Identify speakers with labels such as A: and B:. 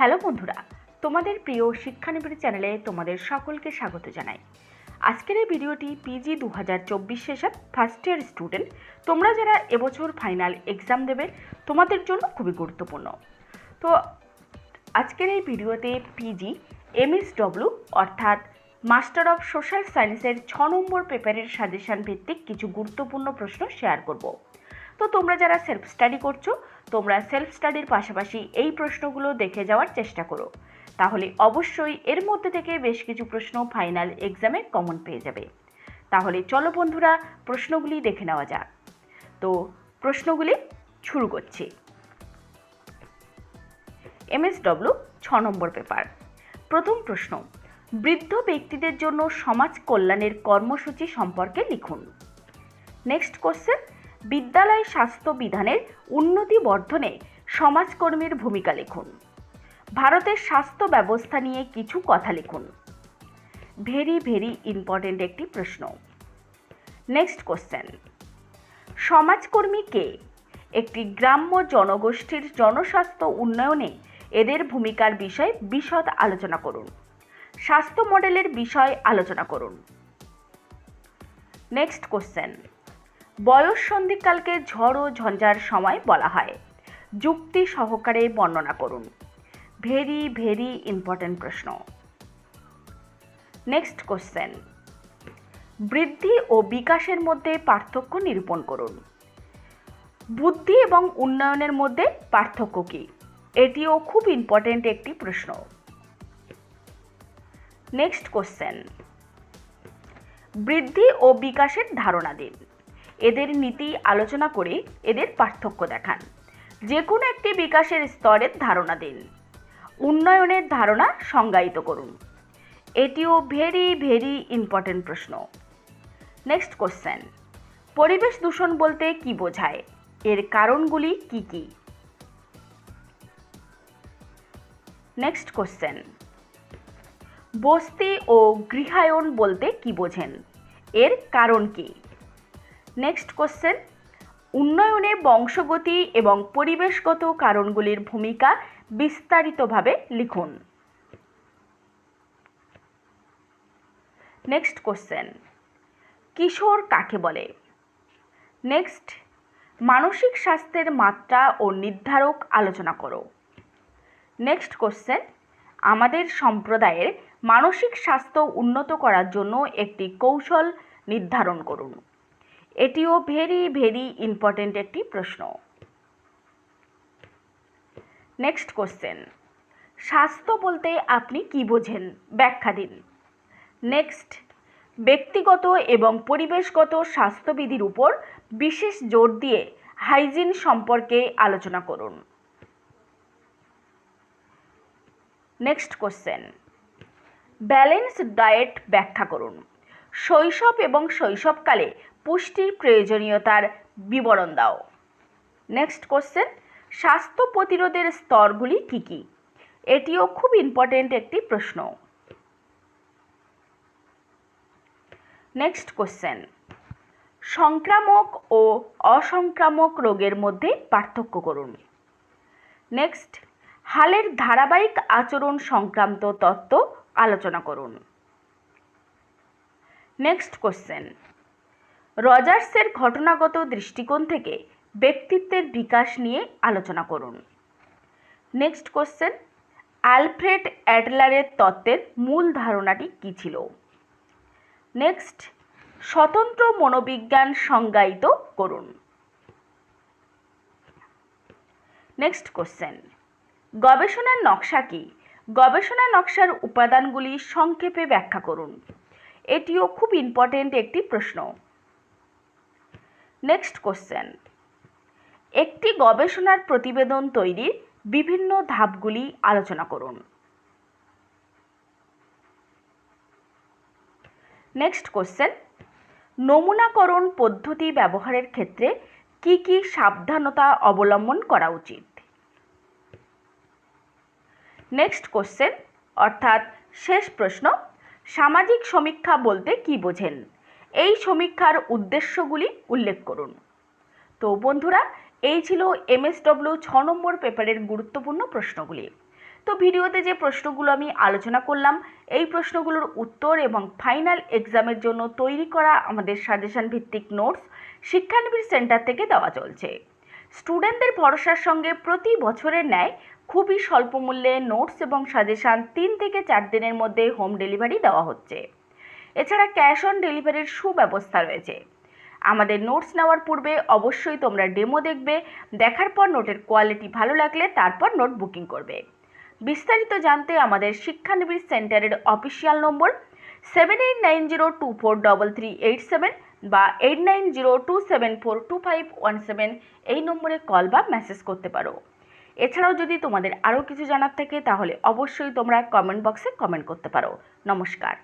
A: Hello বন্ধুরা, তোমাদের প্রিয় শিক্ষানিবিড় চ্যানেলে তোমাদের সকলকে স্বাগত জানাই। আজকের এই ভিডিওটি পিজি দু হাজার চব্বিশ সেশন ফার্স্ট ইয়ার স্টুডেন্ট তোমরা যারা এবছর ফাইনাল এক্সাম দেবে, তোমাদের জন্য খুবই গুরুত্বপূর্ণ। তো আজকের এই ভিডিওতে পিজি, এমএসডব্লিউ অর্থাৎ মাস্টার অফ সোশ্যাল সায়েন্সের ছ নম্বর পেপারের সাজেশন ভিত্তিক কিছু গুরুত্বপূর্ণ প্রশ্ন শেয়ার করব। তো তোমরা যারা সেলফ স্টাডি করছ তোমরা সেলফ স্টাডির পাশাপাশি এই প্রশ্নগুলো দেখে যাওয়ার চেষ্টা করো। তাহলে অবশ্যই এর মধ্যে থেকে বেশ কিছু প্রশ্ন ফাইনাল এক্সামে কমন পেয়ে যাবে। তাহলে চলো বন্ধুরা, প্রশ্নগুলি দেখে নেওয়া যাক। তো প্রশ্নগুলি শুরু করছি। এমএসডব্লিউ ছ নম্বর পেপার প্রথম প্রশ্ন, বৃদ্ধ ব্যক্তিদের জন্য সমাজ কল্যাণের কর্মসূচি সম্পর্কে লিখুন। নেক্সট কোশ্চেন বিদ্যালয় স্বাস্থ্য বিধানের উন্নতি বর্ধনে সমাজকর্মীর ভূমিকা লিখুন। ভারতের স্বাস্থ্য ব্যবস্থা নিয়ে কিছু কথা লিখুন। ভেরি ভেরি ইম্পর্টেন্ট একটি প্রশ্ন। Next question. সমাজকর্মী কে? একটি গ্রাম্য জনগোষ্ঠীর জনস্বাস্থ্য উন্নয়নে এদের ভূমিকার বিষয়ে বিশদ আলোচনা করুন। স্বাস্থ্য মডেলের বিষয় আলোচনা করুন। Next question. বয়স সন্ধিকালকে ঝড় ও ঝঞ্ঝার সময় বলা হয়। যুক্তি সহকারে বর্ণনা করুন। ভেরি ভেরি ইম্পর্ট্যান্ট প্রশ্ন। Next question. বৃদ্ধি ও বিকাশের মধ্যে পার্থক্য নিরূপণ করুন। বুদ্ধি এবং উন্নয়নের মধ্যে পার্থক্য কী? এটিও খুব ইম্পর্ট্যান্ট একটি প্রশ্ন। Next question. বৃদ্ধি ও বিকাশের ধারণা দিন। এদের নীতি আলোচনা করে এদের পার্থক্য দেখান। যে কোনো একটি বিকাশের স্তরের ধারণা দিন। উন্নয়নের ধারণা সংজ্ঞায়িত করুন। এটিও ভেরি ভেরি ইম্পর্টেন্ট প্রশ্ন। নেক্সট কোশ্চেন পরিবেশ দূষণ বলতে কি বোঝায়? এর কারণগুলি কি কি? নেক্সট কোশ্চেন বস্তি ও গৃহায়ন বলতে কি বোঝেন? এর কারণ কি? নেক্সট কোশ্চেন উন্নয়নে বংশগতি এবং পরিবেশগত কারণগুলির ভূমিকা বিস্তারিতভাবে লিখুন। নেক্সট কোশ্চেন কিশোর কাকে বলে? নেক্সট মানসিক স্বাস্থ্যের মাত্রা ও নির্ধারক আলোচনা করো। নেক্সট কোশ্চেন আমাদের সম্প্রদায়ের মানসিক স্বাস্থ্য উন্নত করার জন্য একটি কৌশল নির্ধারণ করুন। এটিও ভেরি ভেরি ইম্পর্টেন্ট একটি প্রশ্ন। নেক্সট কোশ্চেন স্বাস্থ্য বলতে আপনি কি বোঝেন? ব্যাখ্যা দিন। নেক্সট ব্যক্তিগত এবং পরিবেশগত স্বাস্থ্যবিধির উপর বিশেষ জোর দিয়ে হাইজিন সম্পর্কে আলোচনা করুন। নেক্সট কোশ্চেন ব্যালেন্সড ডায়েট ব্যাখ্যা করুন। শৈশব এবং শৈশবকালে পুষ্টির প্রয়োজনীয়তার বিবরণ দাও। নেক্সট কোশ্চেন স্বাস্থ্য প্রতিরোধের স্তরগুলি কী কী? এটিও খুব ইম্পর্টেন্ট একটি প্রশ্ন। নেক্সট কোশ্চেন সংক্রামক ও অসংক্রামক রোগের মধ্যে পার্থক্য করুন। নেক্সট হালের ধারাবাহিক আচরণ সংক্রান্ত তত্ত্ব আলোচনা করুন। নেক্সট কোশ্চেন রজার্সের ঘটনাগত দৃষ্টিকোণ থেকে ব্যক্তিত্বের বিকাশ নিয়ে আলোচনা করুন। নেক্সট কোশ্চেন অ্যালফ্রেড অ্যাডলারের তত্ত্বের মূল ধারণাটি কী ছিল? নেক্সট, স্বতন্ত্র মনোবিজ্ঞান সংজ্ঞায়িত করুন। নেক্সট কোশ্চেন, গবেষণার নকশা কি? গবেষণা নকশার উপাদানগুলি সংক্ষেপে ব্যাখ্যা করুন। এটিও খুব ইম্পর্টেন্ট একটি প্রশ্ন। নেক্সট কোশ্চেন একটি গবেষণার প্রতিবেদন তৈরির বিভিন্ন ধাপগুলি আলোচনা করুন। নেক্সট কোশ্চেন নমুনাকরণ পদ্ধতি ব্যবহারের ক্ষেত্রে কি কি সাবধানতা অবলম্বন করা উচিত? নেক্সট কোশ্চেন অর্থাৎ শেষ প্রশ্ন, সামাজিক সমীক্ষা বলতে কি বোঝেন? এই সমীক্ষার উদ্দেশ্যগুলি উল্লেখ করুন। তো বন্ধুরা, এই ছিল এমএসডব্লিউ ছ নম্বর পেপারের গুরুত্বপূর্ণ প্রশ্নগুলি। তো ভিডিওতে যে প্রশ্নগুলো আমি আলোচনা করলাম, এই প্রশ্নগুলোর উত্তর এবং ফাইনাল এক্সামের জন্য তৈরি করা আমাদের সাজেশন ভিত্তিক নোটস শিক্ষানবির সেন্টার থেকে দেওয়া চলছে। স্টুডেন্টদের ভরসার সঙ্গে প্রতি বছরের ন্যায় খুবই স্বল্প মূল্যে নোটস এবং সাজেশান তিন থেকে চার দিনের মধ্যে হোম ডেলিভারি দেওয়া হচ্ছে। এছাড়া ক্যাশ অন ডেলিভারির সুব্যবস্থা রয়েছে। আমাদের নোটস নেওয়ার পূর্বে অবশ্যই তোমরা ডেমো দেখবে, দেখার পর নোটের কোয়ালিটি ভালো লাগলে তারপর নোট বুকিং করবে। বিস্তারিত জানতে আমাদের শিক্ষানবির সেন্টারের official number seven eight nine zero two four double three eight seven বা eight nine zero two seven four two five one seven এই নম্বরে কল বা মেসেজ করতে পারো। এছাড়াও যদি তোমাদের আরও কিছু জানার থাকে তাহলে অবশ্যই তোমরা কমেন্ট বক্সে কমেন্ট করতে পারো। নমস্কার।